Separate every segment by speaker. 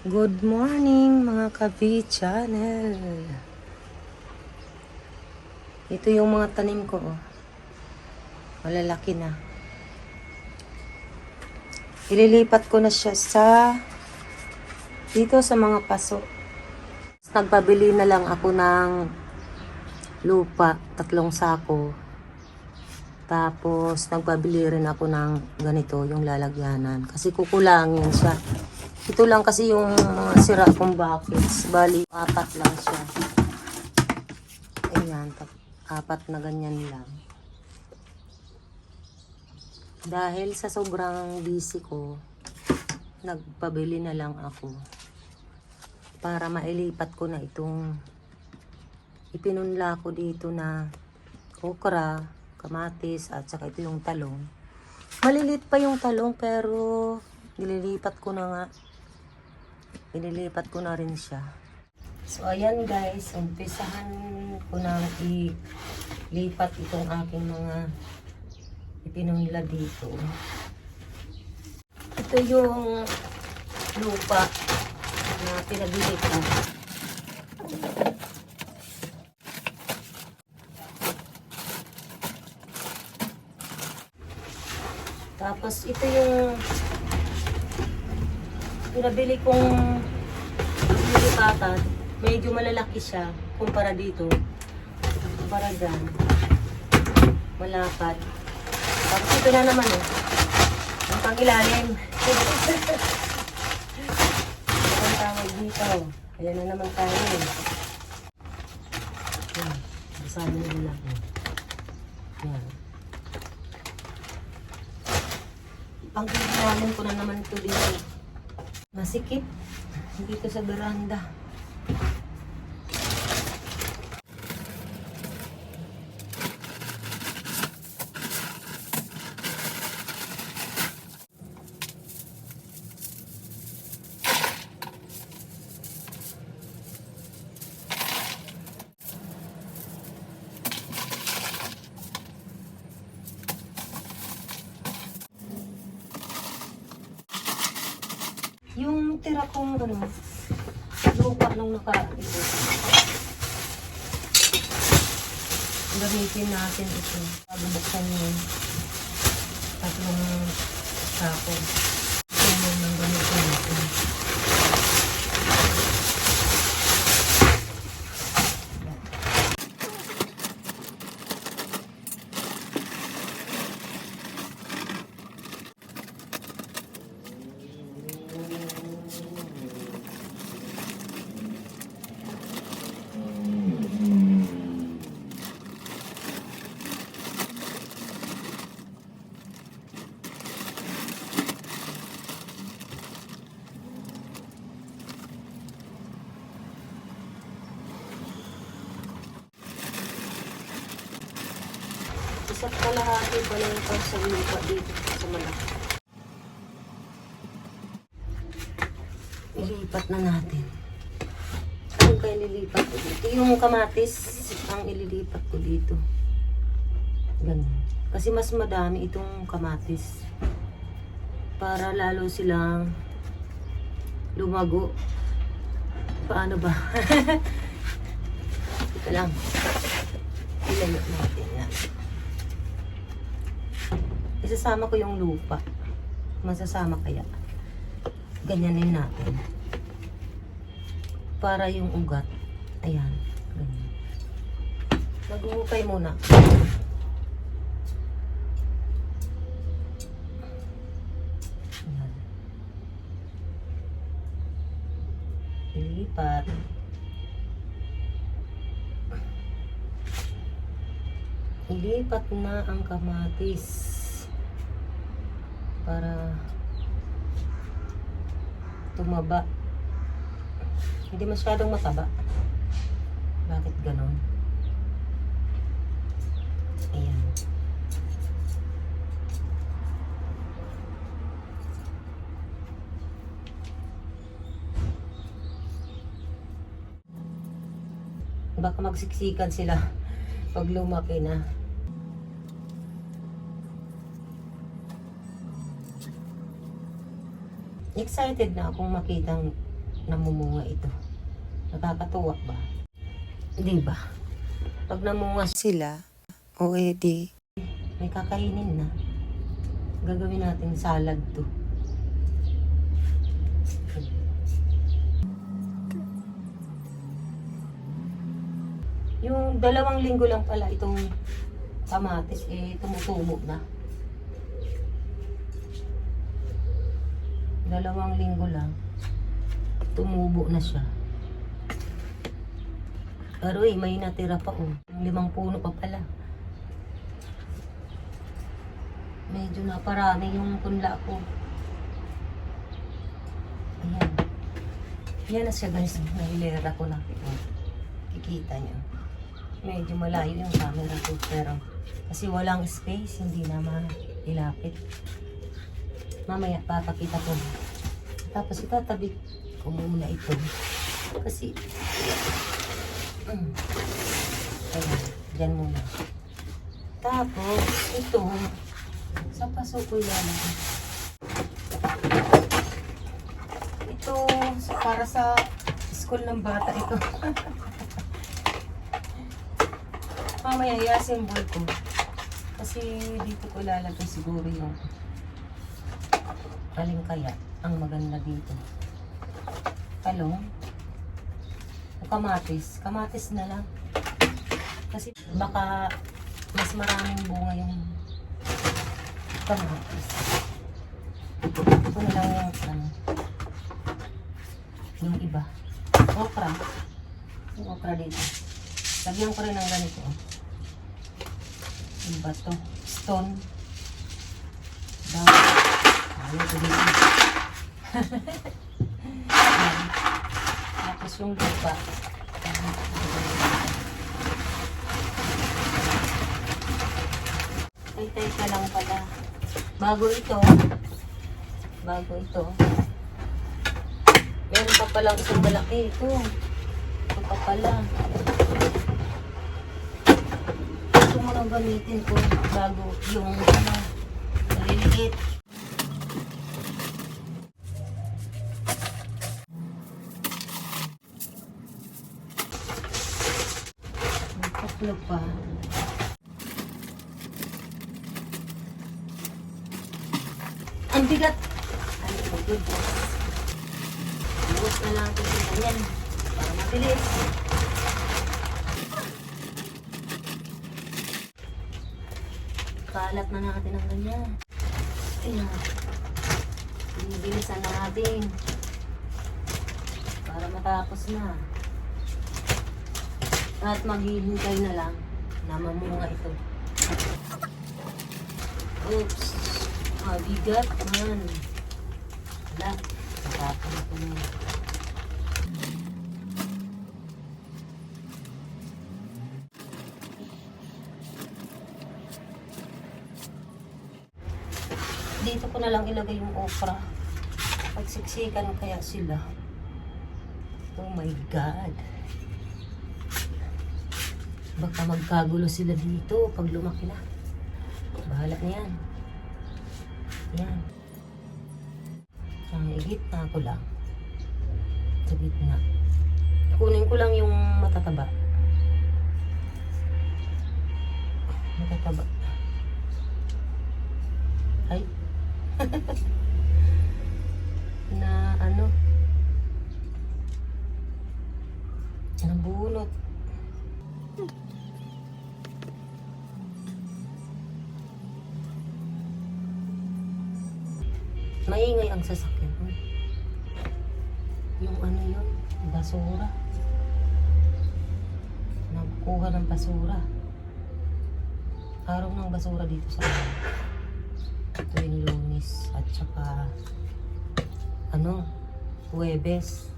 Speaker 1: Good morning mga ka-V channel. Ito yung mga tanim ko. Oh. Malalaki na. Ililipat ko na siya sa dito sa mga paso. Nagpabili na lang ako ng lupa, tatlong sako. Tapos nagpabili rin ako ng ganito, yung lalagyanan. Kasi kukulangin siya. Ito lang kasi yung mga sira kong buckets. Bali, apat lang siya. Ayan, apat na ganyan lang. Dahil sa sobrang busy ko, nagpabili na lang ako para mailipat ko na itong ipinunla ko dito na okra, kamatis, at saka ito yung talong. Malilit pa yung talong pero nililipat ko na nga. Inilipat ko na rin siya. So ayan guys, umpisahan ko na ilipat itong aking mga ipinunla dito. Ito yung lupa na pinabili ko. Tapos ito yung pinabili kong nilipatan. Medyo malalaki siya kumpara dito. Kumpara dyan. Malapad. Tapos ito na naman eh. Ang pangilalim. Ang tawag dito. Ayan na naman tayo eh. Yan. Basahin na nila. Yan. Pangkilalim ko na naman ito dito. Masikip. Dito sa veranda. Yung tira kong ano, lupa nung nakaraan. Gamitin natin ito. Pagubuksan yun. Tatlong sako. Ito ng gamitin natin. Isa't kalahati pa lang ito sa lupa sa malaki. Ilipat na natin. Ano kaya nilipat ko dito? Yung kamatis ang ililipat ko dito. Ganun. Kasi mas madami itong kamatis. Para lalo silang lumago. Paano ba? Ito lang. Ilayo natin yan. Isasama ko yung lupa. Masasama kaya. Ganyanin natin. Para yung ugat. Ayan. Ganyan. Maghuhukay muna. Ayan. Ilipat. Ilipat na ang kamatis para tumaba. Hindi masyadong mataba. Bakit ganon? Ayan. Baka magsiksikan sila pag lumaki na. Excited na akong makitang namumunga ito. Nakakatuwa ba? Di ba? Pag namunga sila, o edi, may kakainin na. Gagawin natin salad to. Yung dalawang linggo lang pala itong kamatis, eh, tumutubo na. Dalawang linggo lang, tumubo na siya. Pero eh, may natira pa oh. Limang puno pa pala. Medyo naparami yung punla ko. Ayan. Yan na siya guys. Nahilera ko na. Kikita niyo. Medyo malayo yung camera ko. Pero kasi walang space, hindi na mailapit. Mamaya papakita ko. Tapos itatabi ko muna ito. Kasi Mm. Ayan, dyan muna. Tapos, ito, sa paso ko yan. Ito, para sa school ng bata ito. Mamaya, i-assemble ko. Kasi dito ko lalagay siguro yung aling kaya ang maganda dito. Talong. O kamatis. Kamatis na lang. Kasi baka mas maraming bunga yung kamatis. Ito na lang yung ano, yung iba. Okra. Yung okra dito. Lagyan ko rin ng ganito. Yung bato. Stone. Dami. Tapos yung lupa. Ay, teka lang pala. Bago ito, bago ito, meron pa palang isang malaki ito. Ito pa pala. Ito mo lang gamitin ko bago yung ano, maliliit. May tatlo pa. Ang bigat! Ay, my goodness. Bukas na lang ito sa yan. Para mabilis. Kalat na natin ang ganyan. Ayan. Binibilisan na natin. Para matapos na. At maghihintay na lang na mamunga ito. Oops. Mabigat man. Wala. Natapon ko na. Dito ko na lang ilagay yung okra. Pagsiksikan kaya sila. Oh my God. Baka magkagulo sila dito pag lumaki na. Bahala na yan. Yan. Ang gitna ko lang. Sa gitna. Kunin ko lang yung matataba. Matataba. Ay. na ano. Nabunot. Maingay ang sasakyan. Yung ano yun, basura. Nagkuha ng basura. Araw ng basura dito sa. Ito yung lunis at saka ano, Huwebes.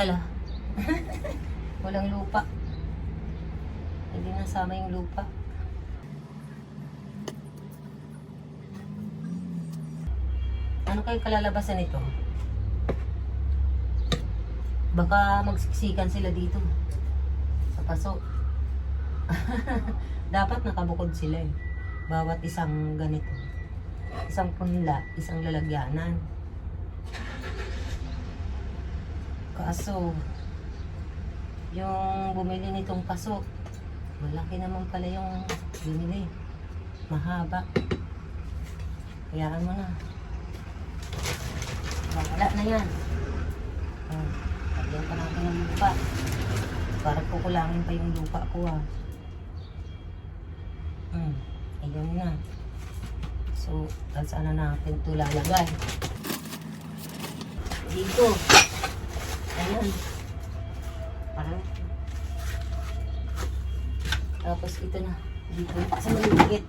Speaker 1: Tala. Walang lupa. Nasama yung lupa. Ano kayo kalalabasan nito? Baka magsiksikan sila dito. Sa paso. Dapat nakabukod sila eh. Bawat isang ganito. Isang punla, isang lalagyanan. Kaso, yung bumili nitong paso, malaki naman pala yung binili. Mahaba. Hayaan mo na. Wala na yan. Oh, lagyan pa natin ng lupa. Para kukulangin pa yung lupa ko ah. Hmm, ayun na. So, saan na natin ito lalagay? Dito. Tapos ito na. Dito. Sa maliit.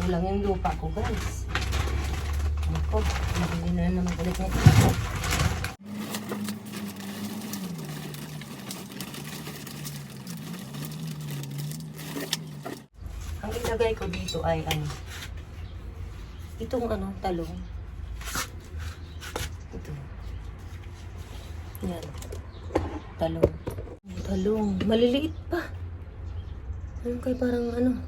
Speaker 1: Kulang yung lupa ko guys. Ako, mabili na naman ulit nito. Ang ilagay ko dito ay ano. Itong ano, talong. Ito. Yan. Talong. Talong. Maliliit pa. Ayun kay parang ano.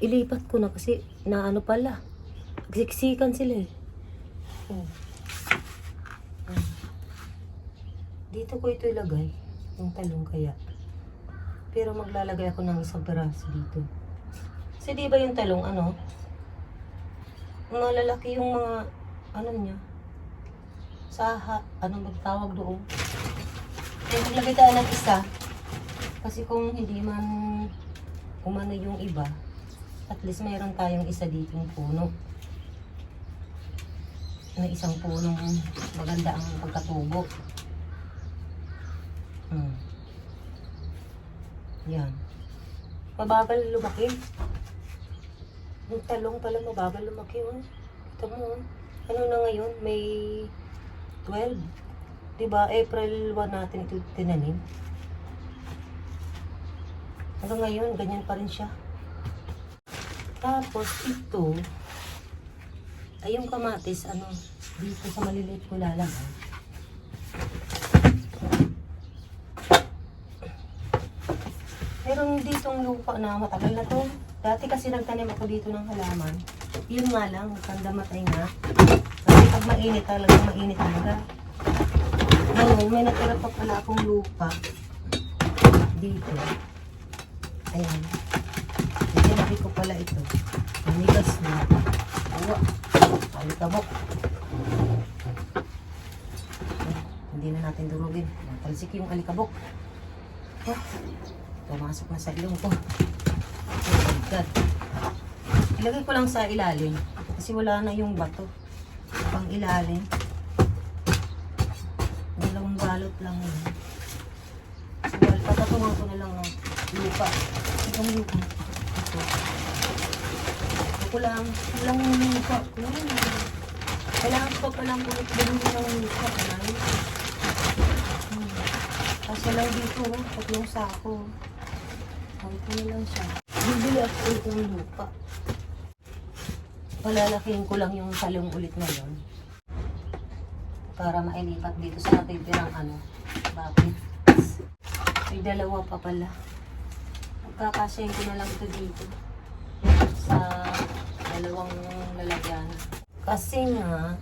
Speaker 1: Ilipat ko na kasi na ano pala. Siksikan sila eh. Oh. Ayan. Dito ko ito ilagay. Yung talong kaya. Pero maglalagay ako ng isang peraso dito. Kasi di ba yung talong ano? Malalaki yung mga ano niya. Saha. Anong magtawag doon? Kaya maglagay tayo ng isa. Kasi kung hindi man umano yung iba, at least mayroon tayong isa ditong puno. Na isang punong maganda ang pagkatubo. Hmm. Yan. Mabagal lumaki. Yung talong pala mabagal lumaki. Oh. Ito mo. oh. Ano na ngayon? May 12. Diba? April 1 natin ito tinanim. Hanggang ngayon, ganyan pa rin siya. Tapos ito, ay yung kamatis, ano, dito sa maliliit ko lalagay. Meron ditong lupa na matagal na to. Dati kasi nagtanim ako dito ng halaman. Yun nga lang, tanda matay na. Kasi pag mainit talagang mainit talaga. Ngayon, may natira pa pala akong lupa. Dito. Ayan. Sinabi ko pala ito. Manigas na. Awa. Alikabok. Hindi na natin durugin. Talsik yung alikabok. Oh, pumasok na sa ilong ko. Oh my God. Ilagay ko lang sa ilalim. Kasi wala na yung bato. Pang ilalim. Dalawang balot lang yun. Well, patatungan ko na lang ng lupa. Itong lupa. Ito. Ito ko lang. Kulang yung lupa. Kulang. Kailangan ko pa palang ulit ganun ng lupa. Kulang. Hmm. Kasi lang dito, tatlong sako. Kunti na lang siya. Bibili ako ulit ng lupa. Palalakihin ko lang yung talong ulit ngayon. Para mailipat dito sa ating pirang ano. Bakit? May dalawa pa pala. Magkakasyahin ko na lang ito dito. Sa dalawang lalagyan. Kasi nga,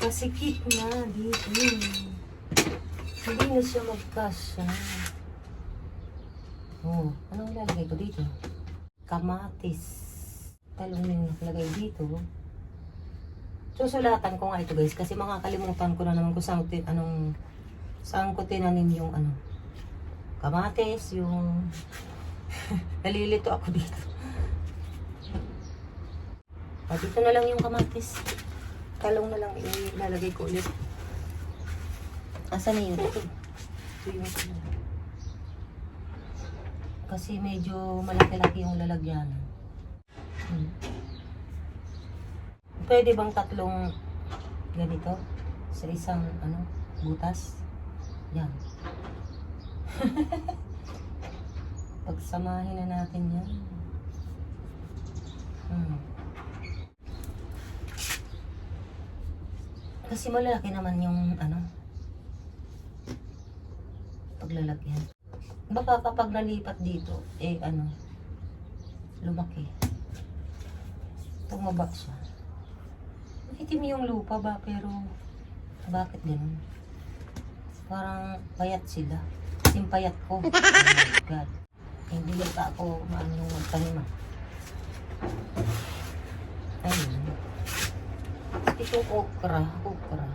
Speaker 1: kasikip na dito. Hindi na siya magkasya. Oh, anong ilalagay ko dito? Kamatis. Talong na yung nakalagay dito. Susulatan ko nga ito guys kasi makakalimutan ko na naman kung saan, ti- anong, saan ko tinanim yung ano. Kamatis, yung... Nalilito ako dito. Ah, dito na lang yung kamatis. Talong na lang ilalagay ko ulit. Asan na yun? Ito. Ito yung Kasi medyo malaki-laki yung lalagyan. Hmm. Pwede bang tatlong ganito sa isang ano butas? Yan. Pagsamahin na natin yan. Hmm. Kasi malalaki naman yung ano paglalagyan. Baka kapag nalipat dito, eh ano, lumaki. Tumaba siya. Itim yung lupa ba, pero bakit ganun? Parang payat sila. Yung payat ko. Oh my God. Hindi pa ako maano magtanim ah. Ayun. Itong okra, okra.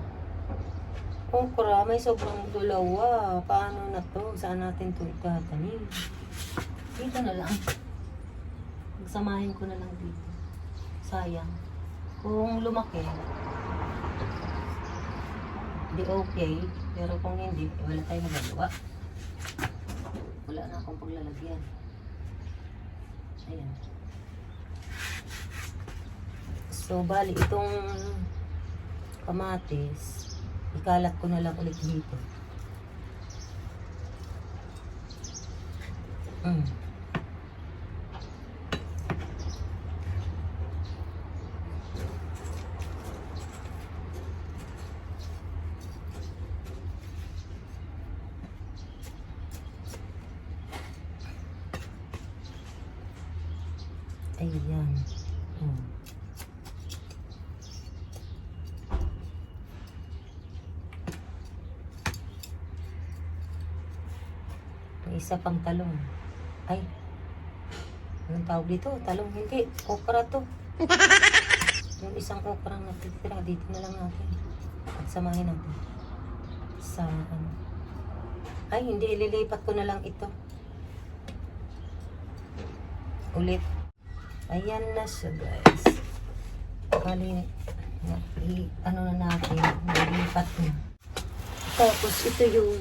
Speaker 1: Okra, may sobrang dulawa. Paano na to? Saan natin to itatanim? Dito na lang. Magsamahin ko na lang dito. Sayang. Kung lumaki, di okay. Pero kung hindi, wala tayong magagawa. Wala na akong paglalagyan. Ayan. So, bali, itong kamatis, ikalat ko na lang ulit dito. Mm. Ayan. Mm. May isa pang talong. Ay. Anong tawag dito? Talong hindi. Okra to. Yung isang okra na natitira dito na lang natin. At samahin natin. Sa ano. Ay, hindi. Ililipat ko na lang ito. Ulit. Ayan na siya, guys. Bali, na, i, ano na natin. Nilipat na. Tapos, ito yung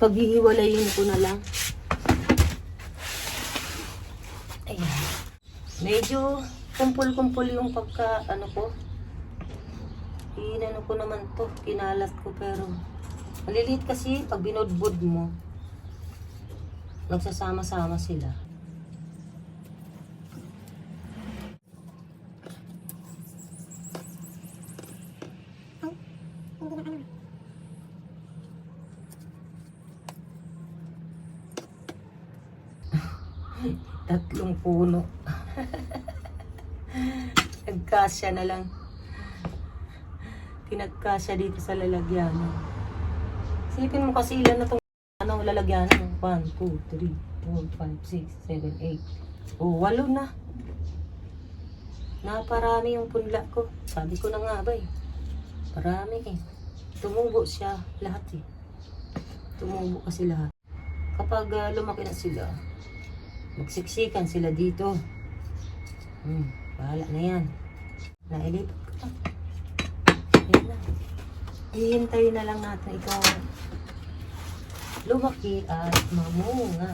Speaker 1: paghihiwalayin ko na lang. Ayan. Medyo kumpul-kumpul yung pagka, ano ko. Inano ko naman to, kinalat ko pero maliliit kasi pag binudbud mo, nagsasama-sama sila. Tatlong puno. Nagkasya na lang. Pinagkasya dito sa lalagyan. Sipin mo kasi ilan na itong ano, lalagyan. 1, 2, 3, 4, 5, 6, 7, 8. O, walo na. Naparami yung punla ko. Sabi ko na nga ba eh. Parami eh. Tumubo siya lahat eh. Tumubo kasi lahat. Kapag ah, lumaki na sila, magsiksikan sila dito. Hmm, bahala na yan. Nailipat ko na. Hihintayin na lang natin ikaw lumaki at mamunga.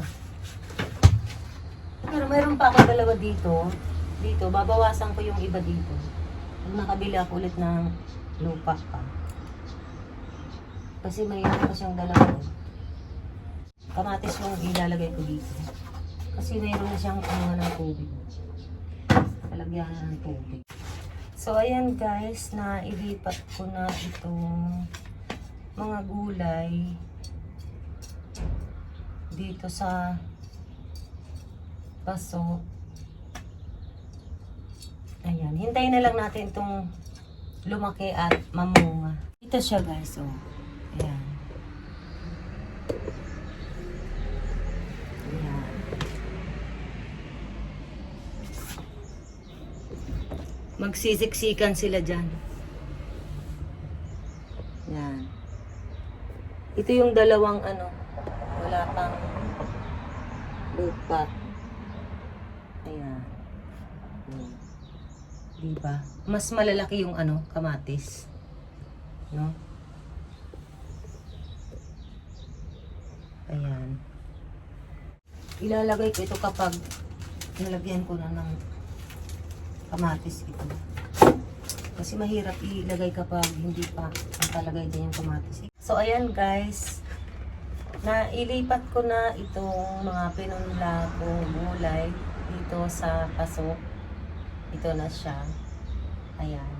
Speaker 1: Pero mayroon pa ako dalawa dito. Dito, babawasan ko yung iba dito. Pag nakabili ako ulit ng lupa pa. Kasi mayroon pa siyang dalawa. Kamatis yung ilalagay ko dito. Kasi mayroon siyang ano ng tubig. Talagyan na ng tubig. So, ayan guys, na ilipat ko na itong mga gulay dito sa paso. Ayan, hintayin na lang natin itong lumaki at mamunga. Ito siya guys, oh. Ayan. Magsisiksikan sila dyan. Yan. Ito yung dalawang ano, wala pang lupa. Ayan. Hmm. Diba? Mas malalaki yung ano, kamatis. No? Ayan. Ilalagay ko ito kapag nalagyan ko na ng kamatis ito. Kasi mahirap ilagay kapag hindi pa nakalagay din yung kamatis. So, ayan guys. Na ilipat ko na itong mga pinunla kong gulay dito sa paso. Ito na siya. Ayan.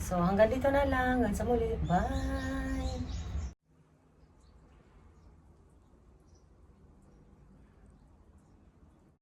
Speaker 1: So, hanggang dito na lang. Hanggang sa muli. Bye!